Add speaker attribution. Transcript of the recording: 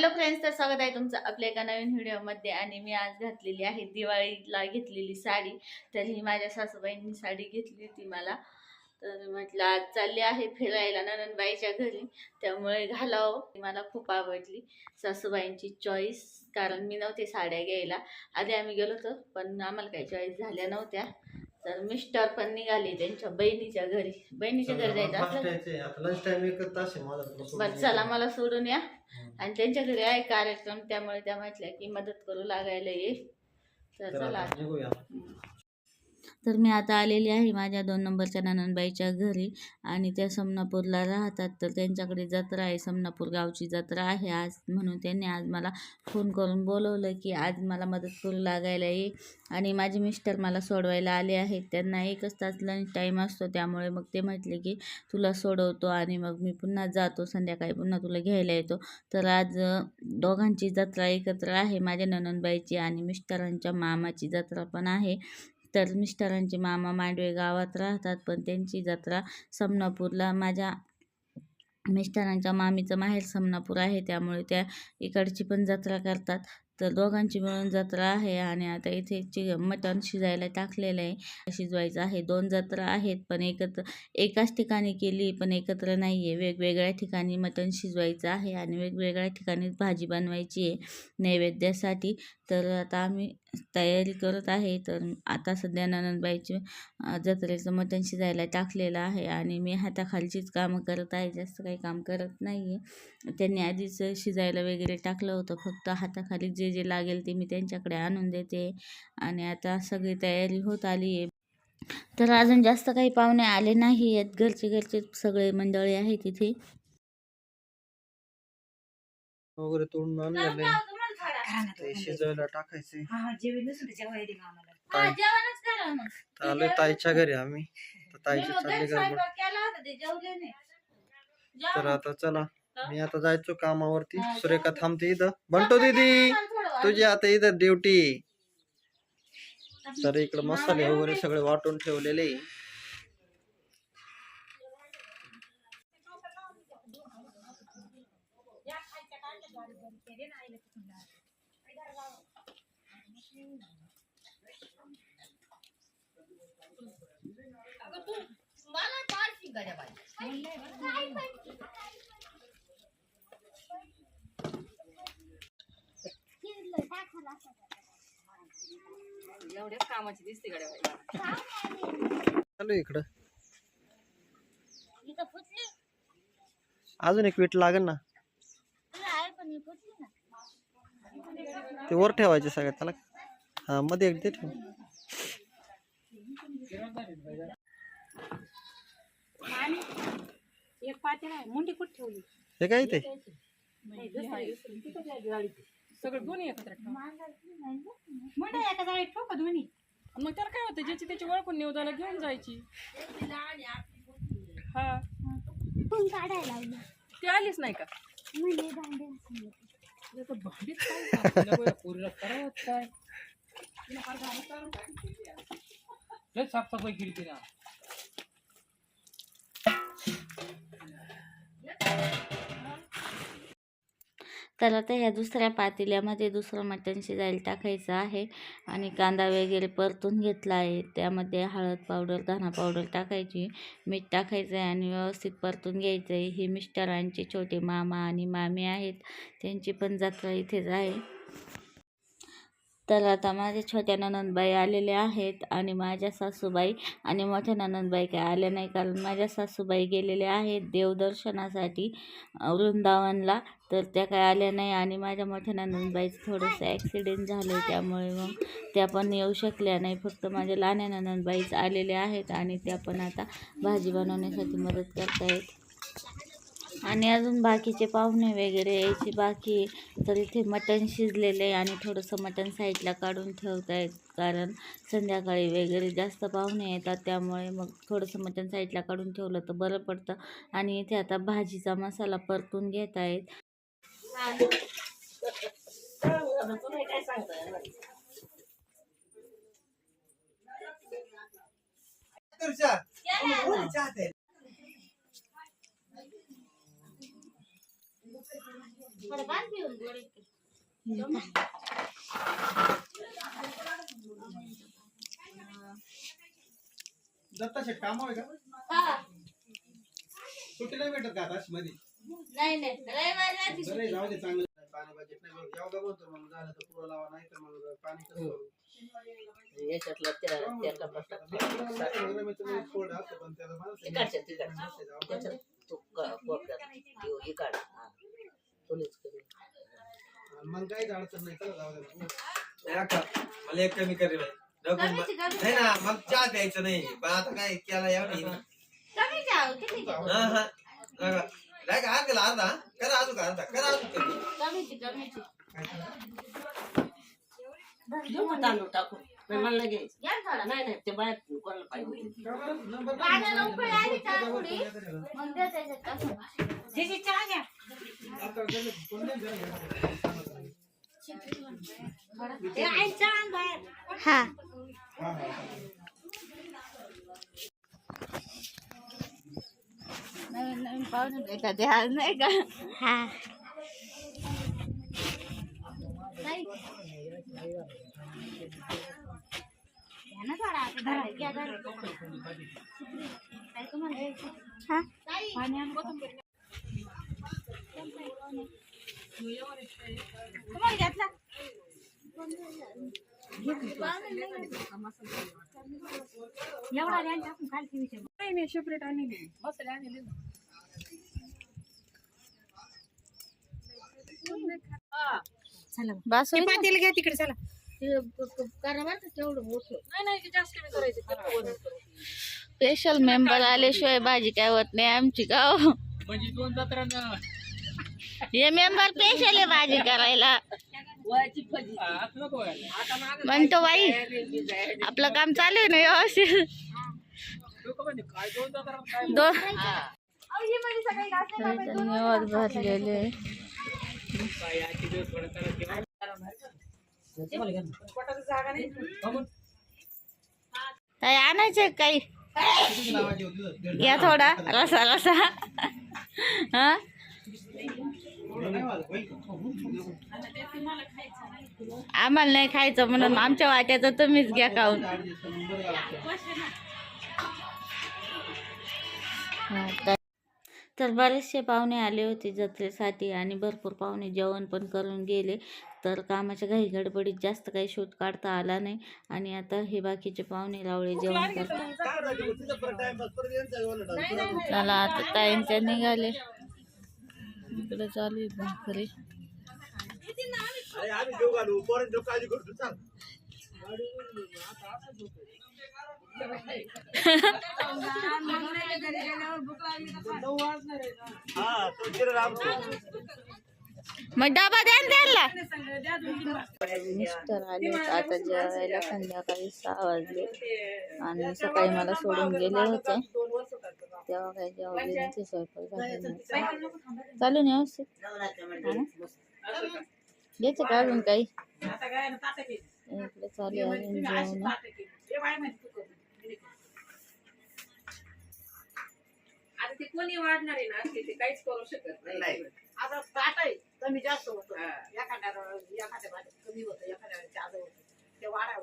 Speaker 1: Hello friends तर स्वागत आहे तुमचं आपल्या एका नवीन व्हिडिओमध्ये आणि मी आज घातलेली आहे दिवाळीला घेतलेली साडी. तर ही माझ्या सासूबाईंनी साडी घेतली होती मला. तर म्हटलं आज चालली आहे फिरायला ननंदबाईच्या घरी. त्यामुळे घालावं. मला खूप आवडली. सासूबाईंची चॉईस कारण मी नव्हते साड्या घ्यायला. आधी आम्ही गेलो होतो पण आम्हाला काही चॉईस झाल्या नव्हत्या. तर मिस्टर पण निघाले त्यांच्या बहिणीच्या घरी. बहिणीच्या घरी जायचं असलं
Speaker 2: आता लंच टाइम एक तास आहे माझा तुला सोडून
Speaker 1: बरं चला. मला सोडून या.
Speaker 2: हम्म.
Speaker 1: आणि त्यांच्या घरी आहे कार्यक्रम त्यामुळे त्या म्हटल्या की मदत करू लागायला ये. तर
Speaker 2: तर
Speaker 1: चला.
Speaker 2: आता निघूया
Speaker 1: तर मी आता आलेली आहे माझ्या दोन नंबरच्या ननंदबाईच्या घरी आणि त्या समनापूरला राहतात. तर त्यांच्याकडे जत्रा आहे. समनापूर गावची जत्रा आहे आज म्हणून त्यांनी आज मला फोन करून बोलवलं की आज मला मदत करू लागायला ये. आणि माझे मिस्टर मला सोडवायला आले आहेत. त्यांना एकच तास लंच टाईम असतो. त्यामुळे मग ते म्हटले की तुला सोडवतो आणि मग मी पुन्हा जातो. संध्याकाळी पुन्हा तुला घ्यायला येतो. तर आज दोघांची जत्रा एकत्र आहे. माझ्या ननंदबाईची आणि मिस्टरांच्या मामाची जत्रा पण आहे. तर मिस्टरांचे मामा मांडवे गावात राहतात पण त्यांची जत्रा समनापूरला. माझ्या मिस्टरांच्या मामीचं माहेर समनापूर आहे त्यामुळे त्या इकडची पण जत्रा करतात. तर दोघांची मिळून जत्रा आहे आणि आता इथे चि मटण शिजायला टाकलेलं आहे. शिजवायचं आहे. दोन जत्रा आहेत पण एकत्र एकाच ठिकाणी केली पण एकत्र नाही आहे वेगवेगळ्या ठिकाणी मटण शिजवायचं आहे आणि वेगवेगळ्या ठिकाणी भाजी बनवायची आहे. नैवेद्यासाठी तर आता आम्ही तयारी करत आहे. तर आता सध्या ननदबाईचे जत्रेचं मटण शिजायला टाकलेलं आहे आणि मी हाताखालचीच कामं करत आहे. जास्त काही काम करत नाही आहे त्यांनी आधीच शिजायला वगैरे टाकलं होतं. फक्त हाताखाली जे जे लागेल ते मी त्यांच्याकडे आणून देते आणि आता सगळी तयारी होत आली आहे. तर अजून जास्त काही पाहुणे आले नाही आहेत घरचे घरचे सगळे मंडळी आहे तिथे
Speaker 2: वगैरे तोडून ते शिजवायला टाकायचे. ताई. तर आलोय ताईच्या घरी आम्ही. तर ताईची चालली गडबड. तर आता चला मी आता जायचो कामावरती. सुरेखा थांबते इथं. बंटो दीदी तुझी आता इथं ड्युटी. तर इकडे मसाले वगैरे सगळे वाटून ठेवलेले. आहे.
Speaker 3: एवढ्याच कामाची दिसते गाड्या बाई.
Speaker 2: चालू इकडं. अजून एक वीट लागेल ना? ते वर ठेवायचे सगळ्यात त्याला हा मध्ये एक ठेव.
Speaker 3: एक पातेला आहे मुंडी कुठे ठेवली
Speaker 2: हे काय ते?
Speaker 3: सगळं दोन्ही एकत्र मुंड्या एका जाळीत ठेवू का दोन्ही? मग त्याला काय होतं ज्याची त्याची ओळखून निवदाला घेऊन जायची. हा. ती आलीच नाही का?
Speaker 4: साफसफाई केली तिने.
Speaker 1: तर आता ह्या दुसऱ्या पातेल्यामध्ये दुसरं मटण शिजायला टाकायचं आहे. आणि कांदा वगैरे परतून घेतला आहे. त्यामध्ये हळद पावडर धना पावडर टाकायची. मीठ टाकायचं आहे आणि व्यवस्थित परतून घ्यायचं आहे. हे मिस्टरांचे छोटे मामा आणि मामी आहेत. त्यांची पण जत्रा इथेच आहे. तर आता माझ्या छोट्या ननंदबाई आलेल्या आहेत आणि माझ्या सासूबाई आणि मोठ्या ननंदबाई काय आल्या नाही कारण माझ्या सासूबाई गेलेल्या आहेत देवदर्शनासाठी वृंदावनला. तर त्या काय आल्या नाही आणि माझ्या मोठ्या ननंदबाईचं थोडंसं ॲक्सिडेंट झालं त्यामुळे मग त्या पण येऊ शकल्या नाही. फक्त माझ्या लहान्या ननंदबाईच आलेल्या आहेत आणि त्या पण आता भाजी बनवण्यासाठी मदत करतायत. आणि अजून बाकीचे पाहुणे वगैरे यायची. बाकी तर इथे मटण शिजलेलं आहे आणि थोडंसं मटण साईडला काढून ठेवत आहेत कारण संध्याकाळी वगैरे जास्त पाहुणे येतात त्यामुळे मग थोडंसं मटण साईडला काढून ठेवलं तर बरं पडतं. आणि इथे आता भाजीचा मसाला परतून घेत आहेत
Speaker 2: दत्ता शेट काम आहे का? सुट्टी नाही भेटत का आता मध्ये
Speaker 1: नाही नाही. रविवारी रात्री
Speaker 2: बरं आहे, जाऊ दे चांगलं. पाणी बजेट नाही बोलतो? मग झालं तर पुरं लावा नाही तर मग पाणी कसं करू?
Speaker 5: याच्यातला त्या त्या कपाटात
Speaker 2: बरं, मी तुम्ही फोल्ड असतो पण त्याला माणसं-
Speaker 5: तिकडच्या. तिकडच्या त्याच्यात तो क- कोपऱ्यात. यो हे काढ हा.
Speaker 2: मग काहीच अडचण नाही चला जाऊ
Speaker 6: नाही अक्का, मला एक कमी करे बाई नको म- नाही ना मला चहा प्यायचं नाही. पण आता काय केला
Speaker 1: कमी किती द्या?
Speaker 6: हा हा. नका. नाही का अर्धा अर्धा. करा अजून का अर्धा. करा अजून कमी
Speaker 1: कमीची कमीची.
Speaker 5: देऊ का तांदूळ टाकून? नाही, मला नाही घ्यायचं
Speaker 1: घ्या थोडा.
Speaker 5: नाही नाही ते बाहेर कोणाला पाहिजे
Speaker 2: नंबर
Speaker 1: पाण्याला उकळी आली का थोडी मग द्या त्याच्यात टाकून.
Speaker 2: आता गेलं, कोण नाही गेलं?
Speaker 1: हा
Speaker 2: हा, हा.
Speaker 1: नवीन नवीन पाहुणे भेटा ते आज नाही का? हा.
Speaker 3: ना
Speaker 1: बस
Speaker 3: पातेलं घ्या तिकडे चला. नाही नाही.
Speaker 1: स्पेशल मेंबर आल्याशिवाय भाजी काय होत नाही आमची गाव.
Speaker 4: म्हणजे
Speaker 1: हे मेंबर स्पेशल आहे भाजी करायला. म्हणतो बाई आपलं काम चालू आहे ना व्यवस्थित?
Speaker 4: लोकं म्हणजे दोन
Speaker 1: धन्यवाद भरलेले
Speaker 4: काय
Speaker 1: आणायचे काही? या थोडा रसा रसा. हा. आम्हाला नाही खायचं म्हणून आमच्या वाट्याचं तुम्हीच घ्या खाऊन. हा, तर- तर बरेचसे पाहुणे आले होते जत्रेसाठी आणि भरपूर पाहुणे जेवण पण करून गेले. तर कामाच्या घाई गडबडीत जास्त काही शूट काढता आला नाही. आणि आता हे बाकीचे पाहुणे लावळे जेवण करतात. चला आता ताईंच्या निघाले. इकडे चालू आहे भाकरी. मग डबा द्या त्यांना. मिस्टर आले आता जेवायला संध्याकाळी सहा वाजले. आणि सकाळी मला सोडून गेले होते. तेव्हा काही जेवले नाही ते स्वयंपाक झाले चालू नाही व्यवस्थित? घ्यायचं का अजून काही? इकडे चालू आहे अजून जेवण.
Speaker 3: तू करून. आता ते कोणी वाढणार आहे ना ते ते काहीच करू शकत नाही.
Speaker 5: आता ताट आहे कमी जास्त होतं. एखाद्या एखाद्या कमी होतं एखाद्या जास्त होतं. ते वाढा